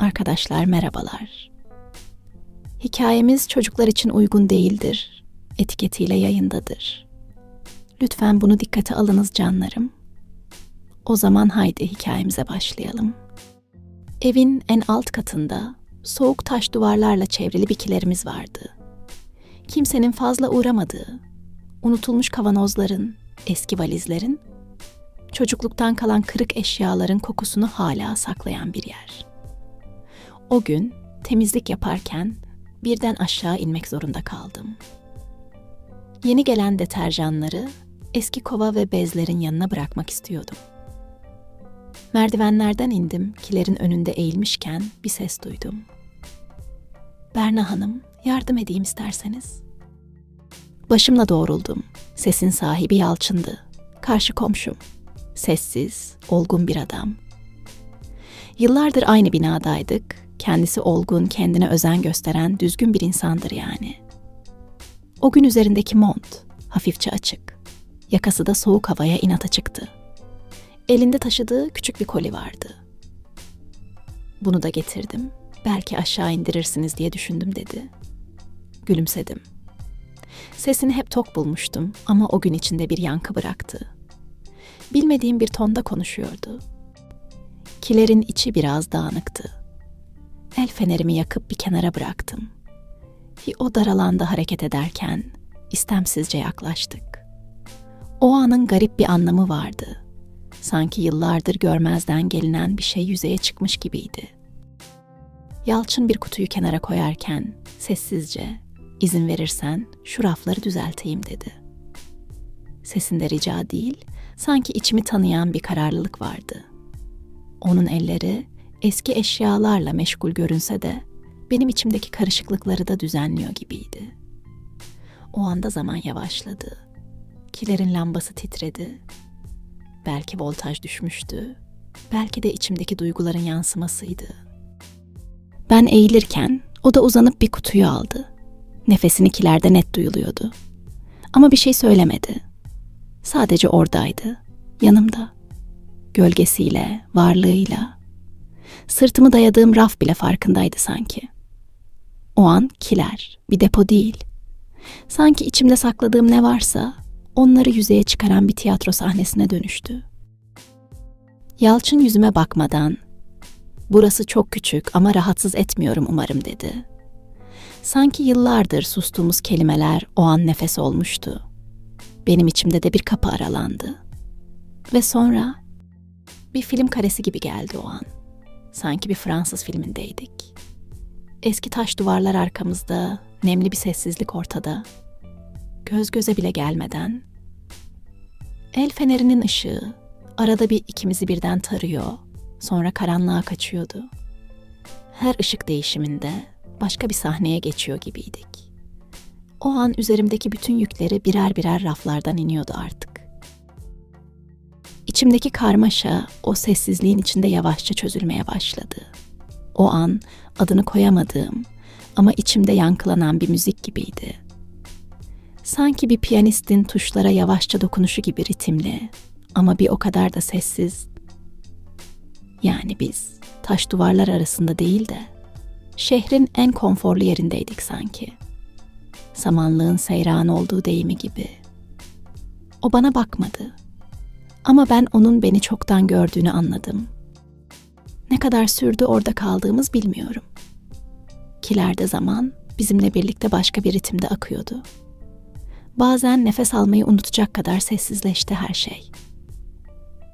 Arkadaşlar merhabalar. Hikayemiz çocuklar için uygun değildir. Etiketiyle yayındadır. Lütfen bunu dikkate alınız canlarım. O zaman haydi hikayemize başlayalım. Evin en alt katında soğuk taş duvarlarla çevrili bir kilerimiz vardı. Kimsenin fazla uğramadığı, unutulmuş kavanozların, eski valizlerin, çocukluktan kalan kırık eşyaların kokusunu hala saklayan bir yer. O gün temizlik yaparken birden aşağı inmek zorunda kaldım. Yeni gelen deterjanları eski kova ve bezlerin yanına bırakmak istiyordum. Merdivenlerden indim, kilerin önünde eğilmişken bir ses duydum. Berna Hanım, yardım edeyim isterseniz. Başımla doğruldum. Sesin sahibi Yalçın'dı. Karşı komşum. Sessiz, olgun bir adam. Yıllardır aynı binadaydık. Kendisi olgun, kendine özen gösteren düzgün bir insandır yani. O gün üzerindeki mont, hafifçe açık. Yakası da soğuk havaya inata çıktı. Elinde taşıdığı küçük bir koli vardı. Bunu da getirdim. Belki aşağı indirirsiniz diye düşündüm dedi. Gülümsedim. Sesini hep tok bulmuştum ama o gün içinde bir yankı bıraktı. Bilmediğim bir tonda konuşuyordu. Kilerin içi biraz dağınıktı. El fenerimi yakıp bir kenara bıraktım. Ki o dar alanda hareket ederken istemsizce yaklaştık. O anın garip bir anlamı vardı. Sanki yıllardır görmezden gelinen bir şey yüzeye çıkmış gibiydi. Yalçın bir kutuyu kenara koyarken sessizce izin verirsen şu rafları düzelteyim dedi. Sesinde rica değil, sanki içimi tanıyan bir kararlılık vardı. Onun elleri eski eşyalarla meşgul görünse de benim içimdeki karışıklıkları da düzenliyor gibiydi. O anda zaman yavaşladı. Kilerin lambası titredi. Belki voltaj düşmüştü. Belki de içimdeki duyguların yansımasıydı. Ben eğilirken o da uzanıp bir kutuyu aldı. Nefesini kilerde net duyuluyordu. Ama bir şey söylemedi. Sadece oradaydı, yanımda. Gölgesiyle, varlığıyla. Sırtımı dayadığım raf bile farkındaydı sanki. O an kiler, bir depo değil. Sanki içimde sakladığım ne varsa onları yüzeye çıkaran bir tiyatro sahnesine dönüştü. Yalçın yüzüme bakmadan, "Burası çok küçük ama rahatsız etmiyorum umarım." dedi. Sanki yıllardır sustuğumuz kelimeler o an nefes olmuştu. Benim içimde de bir kapı aralandı. Ve sonra bir film karesi gibi geldi o an. Sanki bir Fransız filmindeydik. Eski taş duvarlar arkamızda, nemli bir sessizlik ortada. Göz göze bile gelmeden. El fenerinin ışığı arada bir ikimizi birden tarıyor, sonra karanlığa kaçıyordu. Her ışık değişiminde başka bir sahneye geçiyor gibiydik. O an üzerimdeki bütün yükleri birer birer raflardan iniyordu artık. İçimdeki karmaşa o sessizliğin içinde yavaşça çözülmeye başladı. O an adını koyamadığım ama içimde yankılanan bir müzik gibiydi. Sanki bir piyanistin tuşlara yavaşça dokunuşu gibi ritimli ama bir o kadar da sessiz. Yani biz taş duvarlar arasında değil de şehrin en konforlu yerindeydik sanki. Samanlığın seyran olduğu deyimi gibi. O bana bakmadı. Ama ben onun beni çoktan gördüğünü anladım. Ne kadar sürdü orada kaldığımız bilmiyorum. Kilerde zaman bizimle birlikte başka bir ritimde akıyordu. Bazen nefes almayı unutacak kadar sessizleşti her şey.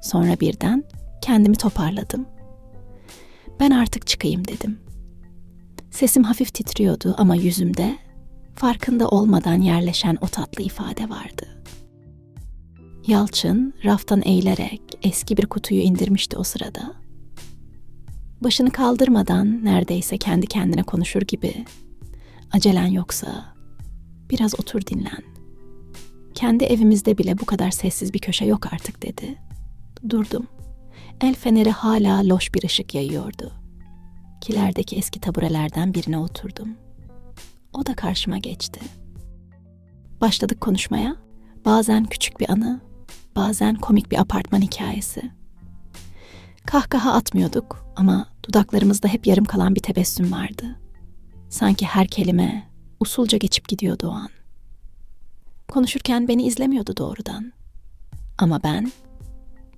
Sonra birden kendimi toparladım. Ben artık çıkayım dedim. Sesim hafif titriyordu ama yüzümde farkında olmadan yerleşen o tatlı ifade vardı. Yalçın raftan eğilerek eski bir kutuyu indirmişti o sırada. Başını kaldırmadan neredeyse kendi kendine konuşur gibi acelen yoksa biraz otur dinlen. Kendi evimizde bile bu kadar sessiz bir köşe yok artık dedi. Durdum. El feneri hala loş bir ışık yayıyordu. Kilerdeki eski taburelerden birine oturdum. O da karşıma geçti. Başladık konuşmaya. Bazen küçük bir anı, bazen komik bir apartman hikayesi. Kahkaha atmıyorduk ama Dudaklarımızda hep yarım kalan bir tebessüm vardı. Sanki her kelime usulca geçip gidiyordu o an. Konuşurken beni izlemiyordu doğrudan. Ama ben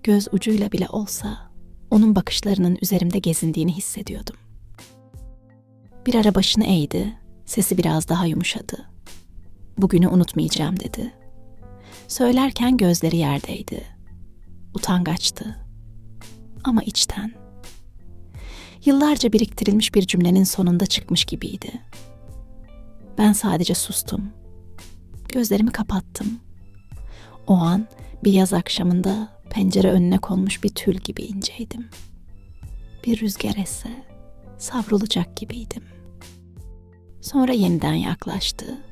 göz ucuyla bile olsa onun bakışlarının üzerimde gezindiğini hissediyordum. Bir ara başını eğdi, sesi biraz daha yumuşadı. Bugünü unutmayacağım dedi. Söylerken gözleri yerdeydi. Utangaçtı. Ama içten. Yıllarca biriktirilmiş bir cümlenin sonunda çıkmış gibiydi. Ben sadece sustum. Gözlerimi kapattım. O an bir yaz akşamında pencere önüne konmuş bir tül gibi inceydim. Bir rüzgar esse savrulacak gibiydim. Sonra yeniden yaklaştı.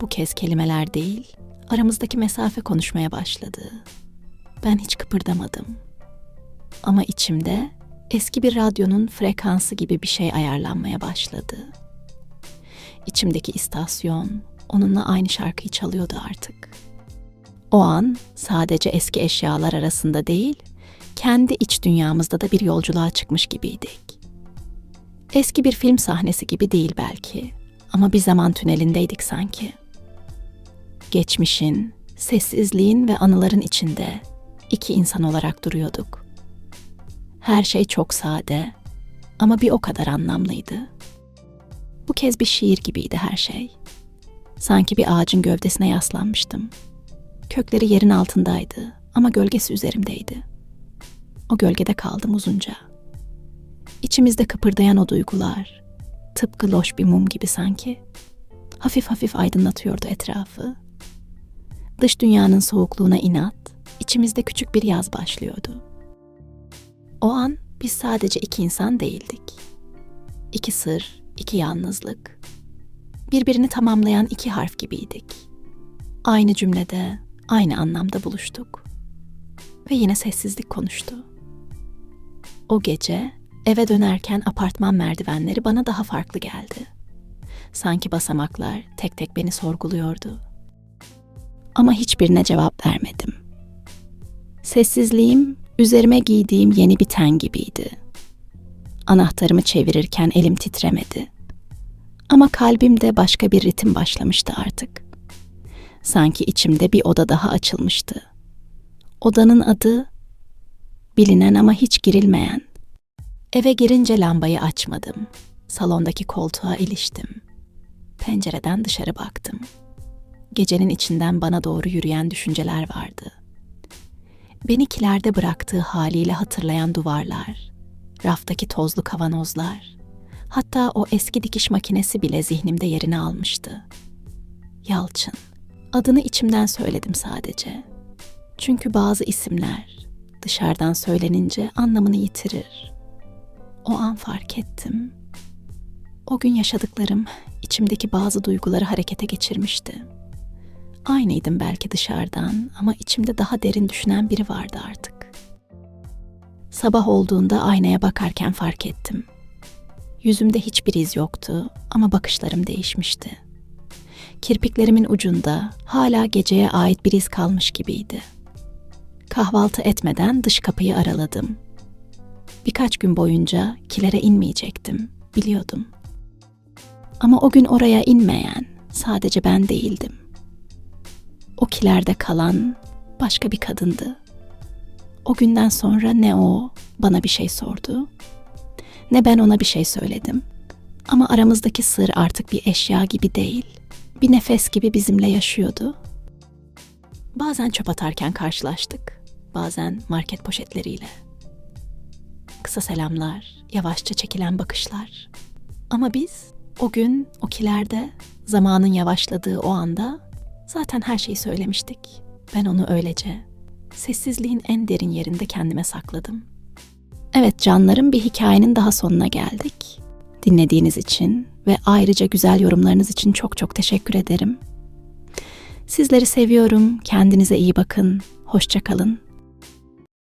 Bu kez kelimeler değil, aramızdaki mesafe konuşmaya başladı. Ben hiç kıpırdamadım. Ama içimde eski bir radyonun frekansı gibi bir şey ayarlanmaya başladı. İçimdeki istasyon onunla aynı şarkıyı çalıyordu artık. O an sadece eski eşyalar arasında değil, kendi iç dünyamızda da bir yolculuğa çıkmış gibiydik. Eski bir film sahnesi gibi değil belki ama bir zaman tünelindeydik sanki. Geçmişin, sessizliğin ve anıların içinde iki insan olarak duruyorduk. Her şey çok sade ama bir o kadar anlamlıydı. Bu kez bir şiir gibiydi her şey. Sanki bir ağacın gövdesine yaslanmıştım. Kökleri yerin altındaydı ama gölgesi üzerimdeydi. O gölgede kaldım uzunca. İçimizde kıpırdayan o duygular, tıpkı loş bir mum gibi sanki, hafif hafif aydınlatıyordu etrafı. Dış dünyanın soğukluğuna inat, içimizde küçük bir yaz başlıyordu. O an biz sadece iki insan değildik. İki sır, iki yalnızlık. Birbirini tamamlayan iki harf gibiydik. Aynı cümlede, aynı anlamda buluştuk. Ve yine sessizlik konuştu. O gece eve dönerken apartman merdivenleri bana daha farklı geldi. Sanki basamaklar tek tek beni sorguluyordu. Ama hiçbirine cevap vermedim. Sessizliğim üzerime giydiğim yeni bir ten gibiydi. Anahtarımı çevirirken elim titremedi. Ama kalbimde başka bir ritim başlamıştı artık. Sanki içimde bir oda daha açılmıştı. Odanın adı bilinen ama hiç girilmeyen. Eve girince lambayı açmadım. Salondaki koltuğa iliştim. Pencereden dışarı baktım. Gecenin içinden bana doğru yürüyen düşünceler vardı. Beni kilerde bıraktığı haliyle hatırlayan duvarlar, raftaki tozlu kavanozlar, hatta o eski dikiş makinesi bile zihnimde yerini almıştı. Yalçın. Adını içimden söyledim sadece. Çünkü bazı isimler dışarıdan söylenince anlamını yitirir. O an fark ettim. O gün yaşadıklarım içimdeki bazı duyguları harekete geçirmişti. Aynıydım belki dışarıdan ama içimde daha derin düşünen biri vardı artık. Sabah olduğunda aynaya bakarken fark ettim. Yüzümde hiçbir iz yoktu ama bakışlarım değişmişti. Kirpiklerimin ucunda hala geceye ait bir iz kalmış gibiydi. Kahvaltı etmeden dış kapıyı araladım. Birkaç gün boyunca kilere inmeyecektim, biliyordum. Ama o gün oraya inmeyen sadece ben değildim. O kilerde kalan başka bir kadındı. O günden sonra ne o bana bir şey sordu, ne ben ona bir şey söyledim. Ama aramızdaki sır artık bir eşya gibi değil, bir nefes gibi bizimle yaşıyordu. Bazen çöp atarken karşılaştık, bazen market poşetleriyle. Kısa selamlar, yavaşça çekilen bakışlar. Ama biz o gün o kilerde zamanın yavaşladığı o anda zaten her şeyi söylemiştik. Ben onu öylece sessizliğin en derin yerinde kendime sakladım. Evet canlarım bir hikayenin daha sonuna geldik. Dinlediğiniz için ve ayrıca güzel yorumlarınız için çok çok teşekkür ederim. Sizleri seviyorum. Kendinize iyi bakın. Hoşça kalın.